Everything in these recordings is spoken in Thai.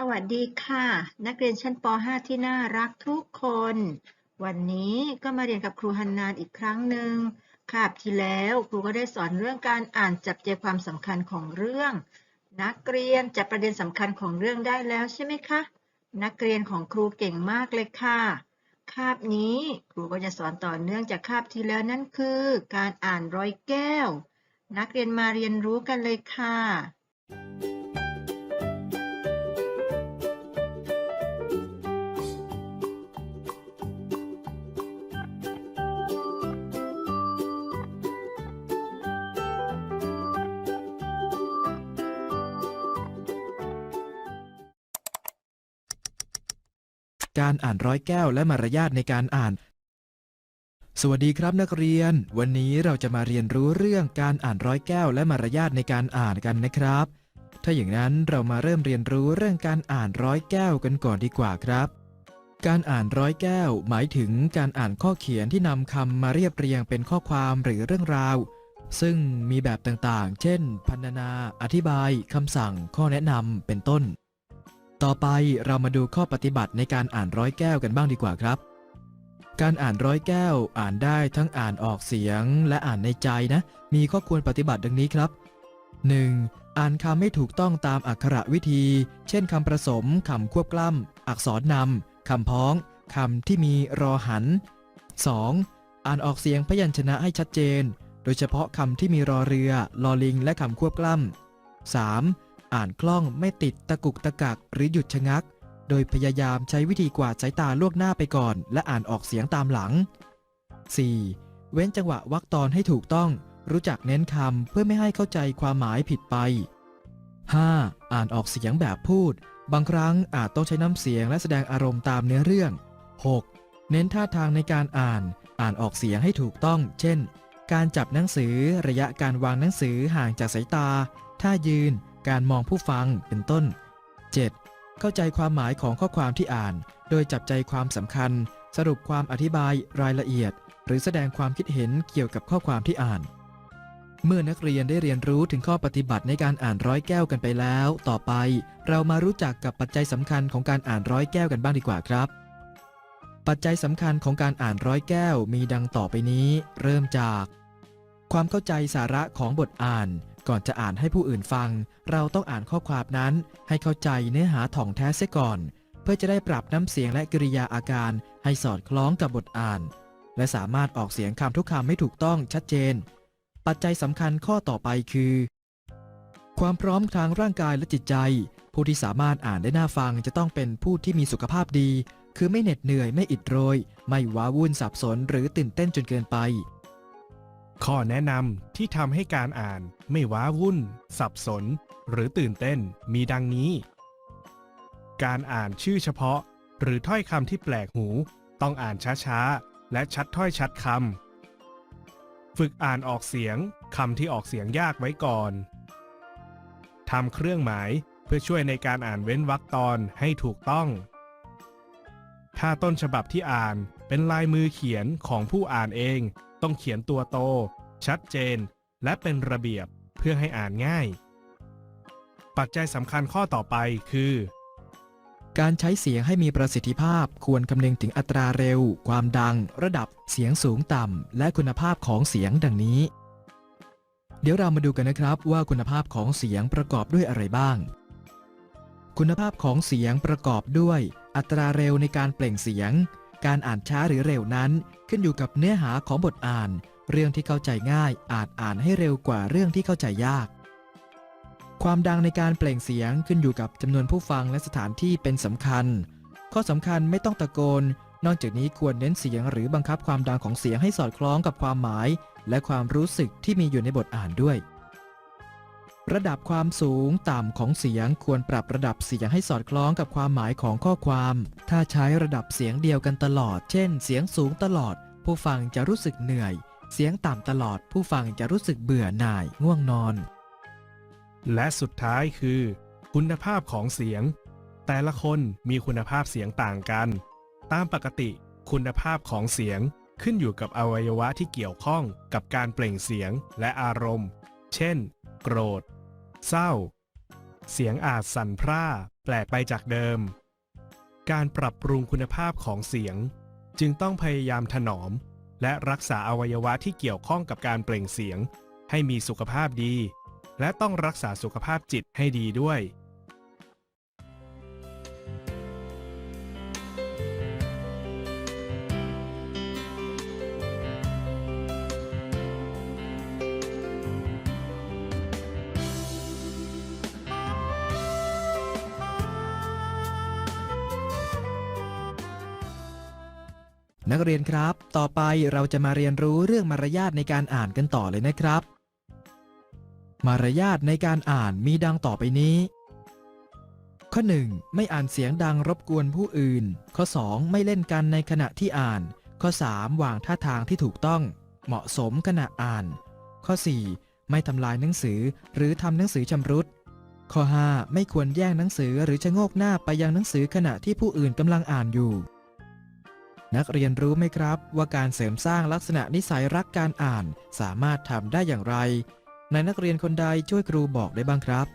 สวัสดีค่ะ นักเรียนชั้นป .5 ที่น่ารักทุกคน วันนี้ก็มาเรียนกับครูฮันนานอีกครั้งหนึ่งคาบที่แล้วครูก็ได้สอนเรื่องการอ่านจับใจความสำคัญของเรื่อง นักเรียนจับประเด็นสำคัญของเรื่องได้แล้วใช่ไหมคะนักเรียนของครูเก่งมากเลยค่ะคาบนี้ครูก็จะสอนต่อเนื่องจากคาบที่แล้วนั่นคือ การอ่านร้อยแก้ว นักเรียนมาเรียนรู้กันเลยค่ะ การอ่านร้อยแก้วและมารยาทในการอ่าน สวัสดีครับนักเรียน วันนี้เราจะมาเรียนรู้เรื่องการอ่านร้อยแก้วและมารยาทในการอ่านกันนะครับ ถ้าอย่างนั้นเรามาเริ่มเรียนรู้เรื่องการอ่านร้อยแก้วกันก่อนดีกว่าครับ การอ่านร้อยแก้ว หมายถึงการอ่านข้อเขียนที่นำคำมาเรียบเรียงเป็นข้อความหรือเรื่องราว ซึ่งมีแบบต่างๆ เช่น พรรณนา อธิบายคำสั่ง ข้อแนะนำเป็นต้น ต่อไปเรามาดูข้อปฏิบัติในการอ่านร้อยแก้วกันบ้างดีกว่าครับ การอ่านร้อยแก้วอ่านได้ทั้งอ่านออกเสียงและอ่านในใจนะ มีข้อควรปฏิบัติดังนี้ครับ 1. อ่านคำไม่ถูกต้องตามอักขระวิธี เช่นคำประสมคำควบกล้ำอักษรนำคำพ้องคำที่มีรอหัน 2. อ่านออกเสียงพยัญชนะให้ชัดเจน โดยเฉพาะคำที่มีรอเรือ ลอลิง และคำควบกล้ำ 3. อ่านคล่องไม่ติดตะกุกตะกักหรือหยุดชะงัก โดยพยายามใช้วิธีกวาดสายตาล่วงหน้าไปก่อน และอ่านออกเสียงตามหลัง 4. เว้นจังหวะวรรคตอนให้ถูกต้อง รู้จักเน้นคำเพื่อไม่ให้เข้าใจความหมายผิดไป 5. อ่านออกเสียงแบบพูด บางครั้งอาจต้องใช้น้ำเสียงและแสดงอารมณ์ตามเนื้อเรื่อง 6. เน้นท่าทางในการอ่าน อ่านออกเสียงให้ถูกต้อง เช่น การจับหนังสือ ระยะการวางหนังสือห่างจากสายตา ท่ายืน การมองผู้ฟังเป็นต้น 7. เข้าใจความหมายของข้อความที่อ่าน โดยจับใจความสำคัญ สรุปความอธิบายรายละเอียด หรือแสดงความคิดเห็นเกี่ยวกับข้อความที่อ่าน เมื่อนักเรียนได้เรียนรู้ถึงข้อปฏิบัติในการอ่านร้อยแก้วกันไปแล้ว ต่อไป เรามารู้จักกับปัจจัยสำคัญของการอ่านร้อยแก้วกันบ้างดีกว่าครับปัจจัยสำคัญของการอ่านร้อยแก้วมีดังต่อไปนี้ เริ่มจาก ความเข้าใจสาระของบทอ่าน ก่อนจะอ่านให้ผู้อื่นฟัง เราต้องอ่านข้อความนั้น ให้เข้าใจเนื้อหาถ่องแท้เสียก่อน เพื่อจะได้ปรับน้ำเสียงและกริยาอาการให้สอดคล้องกับบทอ่าน และสามารถออกเสียงคำทุกคำให้ถูกต้องชัดเจน ปัจจัยสำคัญข้อต่อไปคือ ความพร้อมทางร่างกายและจิตใจ ผู้ที่สามารถอ่านได้น่าฟังจะต้องเป็นผู้ที่มีสุขภาพดี คือไม่เหน็ดเหนื่อยไม่อิดโรย ไม่ว้าวุ่นสับสนหรือตื่นเต้นจนเกินไป ข้อแนะนำที่ทำให้การอ่านไม่ว้าวุ่น สับสน หรือตื่นเต้นมีดังนี้ การอ่านชื่อเฉพาะ หรือถ้อยคำที่แปลกหู ต้องอ่านช้าๆ และชัดถ้อยชัดคำฝึกอ่านออกเสียงคำที่ออกเสียงยากไว้ก่อนทำเครื่องหมายเพื่อช่วยในการอ่านเว้นวรรคตอนให้ถูกต้อง ถ้าต้นฉบับที่อ่าน เป็นลายมือเขียนของผู้อ่านเอง ต้องเขียนตัวโต ชัดเจน และเป็นระเบียบเพื่อให้อ่านง่าย ปัจจัยสำคัญข้อต่อไปคือ การใช้เสียงให้มีประสิทธิภาพควรคำนึงถึงอัตราเร็ว ความดัง ระดับเสียงสูงต่ำ และคุณภาพของเสียงดังนี้ เดี๋ยวเรามาดูกันนะครับว่าคุณภาพของเสียงประกอบด้วยอะไรบ้าง คุณภาพของเสียงประกอบด้วย อัตราเร็วในการเปล่งเสียง การอ่านช้าหรือเร็วนั้น ขึ้นอยู่กับเนื้อหาของบทอ่าน เรื่องที่เข้าใจง่ายอาจอ่านให้เร็วกว่าเรื่องที่เข้าใจยาก ความดังในการเปล่งเสียงขึ้นอยู่กับจำนวนผู้ฟังและสถานที่เป็นสำคัญ ข้อสำคัญไม่ต้องตะโกน นอกจากนี้ควรเน้นเสียงหรือบังคับความดังของเสียงให้สอดคล้องกับความหมาย และความรู้สึกที่มีอยู่ในบทอ่านด้วย ระดับความสูงต่ำของเสียงควรปรับระดับเสียงให้สอดคล้องกับความหมายของข้อความ ถ้าใช้ระดับเสียงเดียวกันตลอด เช่น เสียงสูงตลอด ผู้ฟังจะรู้สึกเหนื่อย เสียงต่ำตลอด ผู้ฟังจะรู้สึกเบื่อหน่ายง่วงนอน และสุดท้ายคือ คุณภาพของเสียง แต่ละคนมีคุณภาพเสียงต่างกัน ตามปกติ คุณภาพของเสียงขึ้นอยู่กับอวัยวะที่เกี่ยวข้องกับการเปล่งเสียงและอารมณ์ เช่น โกรธ เศร้า เสียงอาจสั่นพร่าแปลกไปจากเดิม การปรับปรุงคุณภาพของเสียง จึงต้องพยายามถนอม และรักษาอวัยวะที่เกี่ยวข้องกับการเปล่งเสียง ให้มีสุขภาพดี และต้องรักษาสุขภาพจิตให้ดีด้วย นักเรียนครับ ต่อไปเราจะมาเรียนรู้เรื่องมารยาทในการอ่านกันต่อเลยนะครับ มารยาทในการอ่านมีดังต่อไปนี้ ข้อ 1. ไม่อ่านเสียงดังรบกวนผู้อื่น ข้อ 2. ไม่เล่นกันในขณะที่อ่าน ข้อ 3. วางท่าทางที่ถูกต้อง เหมาะสมขณะอ่าน ข้อ 4. ไม่ทำลายหนังสือหรือทำหนังสือชำรุด ข้อ 5. ไม่ควรแย่งหนังสือหรือชะโงกหน้าไปยังหนังสือขณะที่ผู้อื่นกำลังอ่านอยู่ นักเรียนรู้ไหมครับว่าการเสริมสร้างลักษณะนิสัยรักการอ่าน สามารถทำได้อย่างไร ในนักเรียนคนใดช่วยครูบอกได้บ้างครับ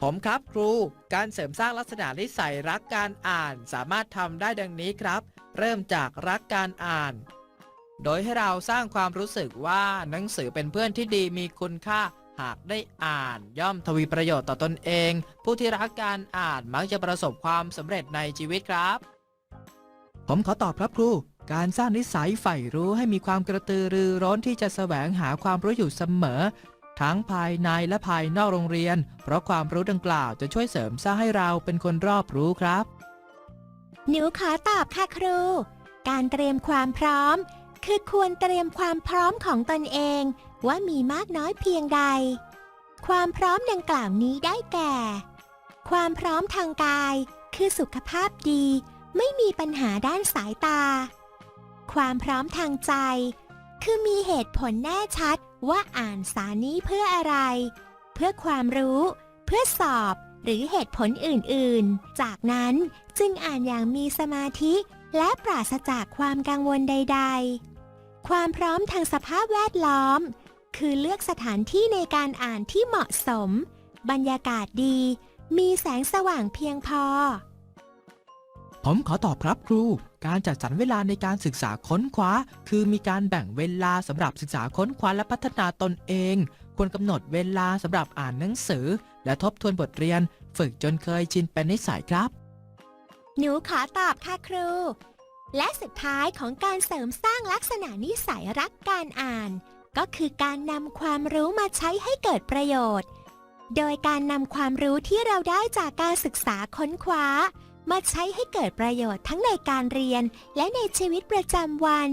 ผมครับครู การเสริมสร้างลักษณะนิสัยรักการอ่าน สามารถทำได้ดังนี้ครับ เริ่มจากรักการอ่าน โดยให้เราสร้างความรู้สึกว่าหนังสือเป็นเพื่อนที่ดีมีคุณค่าหากได้อ่านย่อมทวีประโยชน์ต่อตนเอง ผู้ที่รักการอ่านมักจะประสบความสำเร็จในชีวิตครับ ผมขอตอบครับครู การสร้างนิสัยใฝ่รู้ให้มีความกระตือรือร้นที่จะแสวงหาความรู้อยู่เสมอ ทั้งภายในและภายนอกโรงเรียน เพราะความรู้ดังกล่าวจะช่วยเสริมสร้างให้เราเป็นคนรอบรู้ครับ หนูขอตอบค่ะครู การเตรียมความพร้อม คือควรเตรียมความพร้อมของตนเอง ว่ามีมากน้อยเพียงใด ความพร้อมดังกล่าวนี้ได้แก่ ความพร้อมทางกาย คือสุขภาพดี ไม่มีปัญหาด้านสายตา ความพร้อมทางใจ คือมีเหตุผลแน่ชัดว่าอ่านสารนี้เพื่ออะไร เพื่อความรู้ เพื่อสอบ หรือเหตุผลอื่นๆ จากนั้นจึงอ่านอย่างมีสมาธิและปราศจากความกังวลใด ๆ ความพร้อมทางสภาพแวดล้อม คือเลือกสถานที่ในการอ่านที่เหมาะสม บรรยากาศดี มีแสงสว่างเพียงพอ ผมขอตอบครับครู การจัดสรรเวลาในการศึกษาค้นคว้า คือมีการแบ่งเวลาสำหรับศึกษาค้นคว้าและพัฒนาตนเอง ควรกำหนดเวลาสำหรับอ่านหนังสือ และทบทวนบทเรียน ฝึกจนเคยชินเป็นนิสัยครับ หนูขอตอบค่ะครู และสุดท้ายของการเสริมสร้างลักษณะนิสัยรักการอ่าน ก็คือการนำความรู้มาใช้ให้เกิดประโยชน์ โดยการนำความรู้ที่เราได้จากการศึกษาค้นคว้า มาใช้ให้เกิดประโยชน์ทั้งในการเรียนและในชีวิตประจำวัน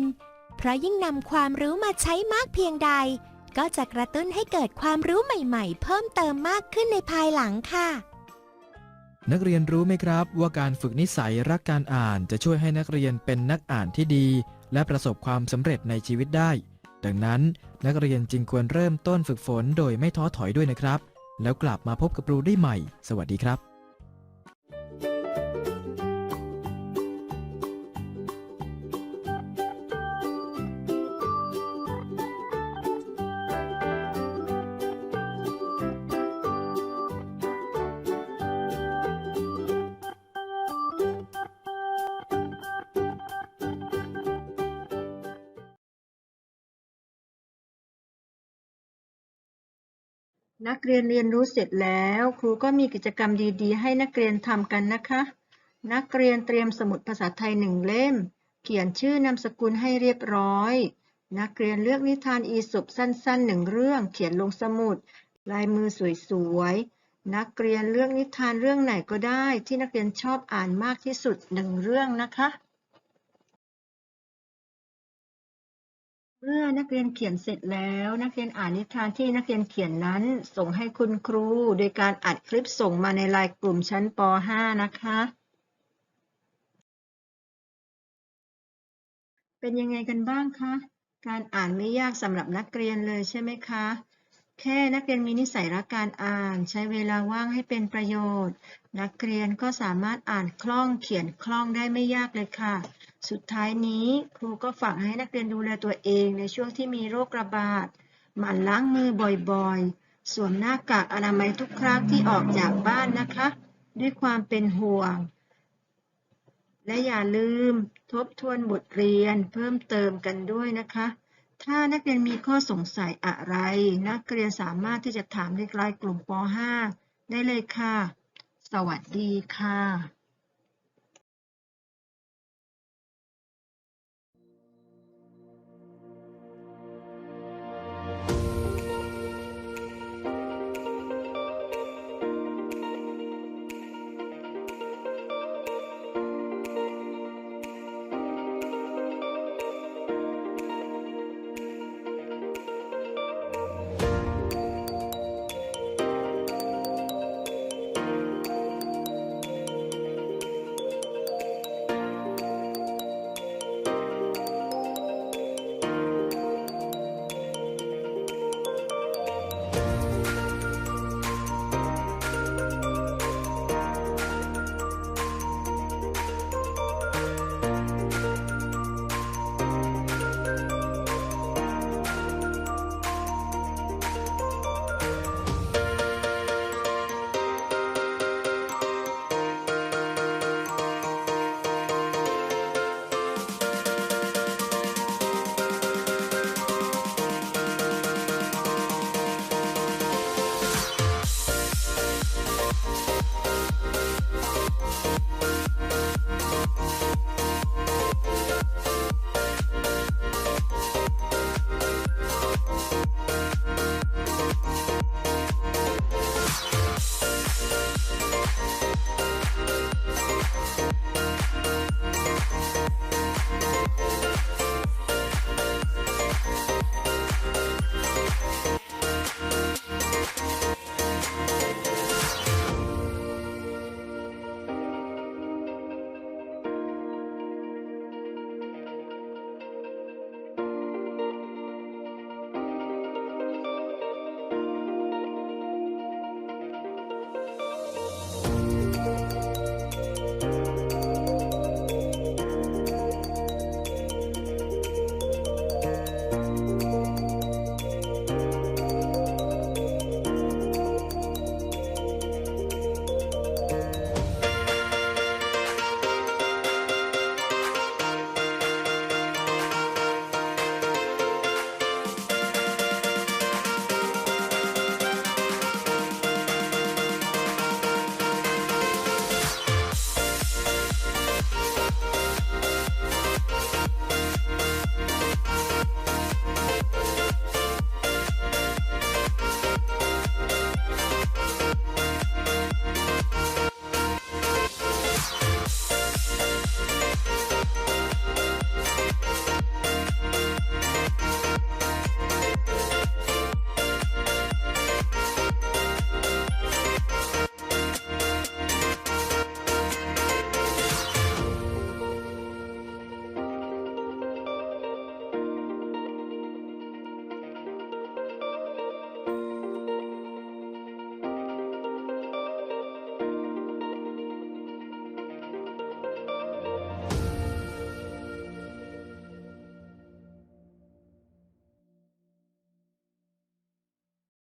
เพราะยิ่งนำความรู้มาใช้มากเพียงใด ก็จะกระตุ้นให้เกิดความรู้ใหม่ๆ เพิ่มเติมมากขึ้นในภายหลังค่ะ นักเรียนรู้ไหมครับว่าการฝึกนิสัยรักการอ่านจะช่วยให้นักเรียนเป็นนักอ่านที่ดี และประสบความสำเร็จในชีวิตได้ ดังนั้นนักเรียนจึงควรเริ่มต้นฝึกฝนโดยไม่ท้อถอยด้วยนะครับ แล้วกลับมาพบกับครูได้ใหม่ สวัสดีครับ นักเรียนเรียนรู้เสร็จแล้ว ครูก็มีกิจกรรมดีๆ ให้นักเรียนทำกันนะคะ นักเรียนเตรียมสมุดภาษาไทยหนึ่งเล่ม เขียนชื่อนามสกุลให้เรียบร้อย นักเรียนเลือกนิทานอีสปสั้นๆหนึ่งเรื่อง เขียนลงสมุด ลายมือสวยๆ นักเรียนเลือกนิทานเรื่องไหนก็ได้ ที่นักเรียนชอบอ่านมากที่สุดหนึ่งเรื่องนะคะ เมื่อนักเรียนเขียนเสร็จแล้ว นักเรียนอ่านนิทานที่นักเรียนเขียนนั้น ส่งให้คุณครู โดยการอัดคลิปส่งมาในไลน์กลุ่มชั้นป .5 นะคะ เป็นยังไงกันบ้างคะ การอ่านไม่ยากสำหรับนักเรียนเลยใช่ไหมคะ แค่นักเรียนมีนิสัยรักการอ่าน ใช้เวลาว่างให้เป็นประโยชน์ นักเรียนก็สามารถอ่านคล่องเขียนคล่องได้ไม่ยากเลยค่ะ สุดท้ายนี้ครูก็ฝากให้นักเรียนดูแลตัวเองในช่วงที่มีโรคระบาด หมั่นล้างมือบ่อยๆ สวมหน้ากากอนามัยทุกครั้งที่ออกจากบ้านนะคะ ด้วยความเป็นห่วง และอย่าลืมทบทวนบทเรียนเพิ่มเติมกันด้วยนะคะ ถ้านักเรียนมีข้อสงสัยอะไร นักเรียนสามารถที่จะถามในไลน์กลุ่มป .5 ได้เลยค่ะ สวัสดีค่ะ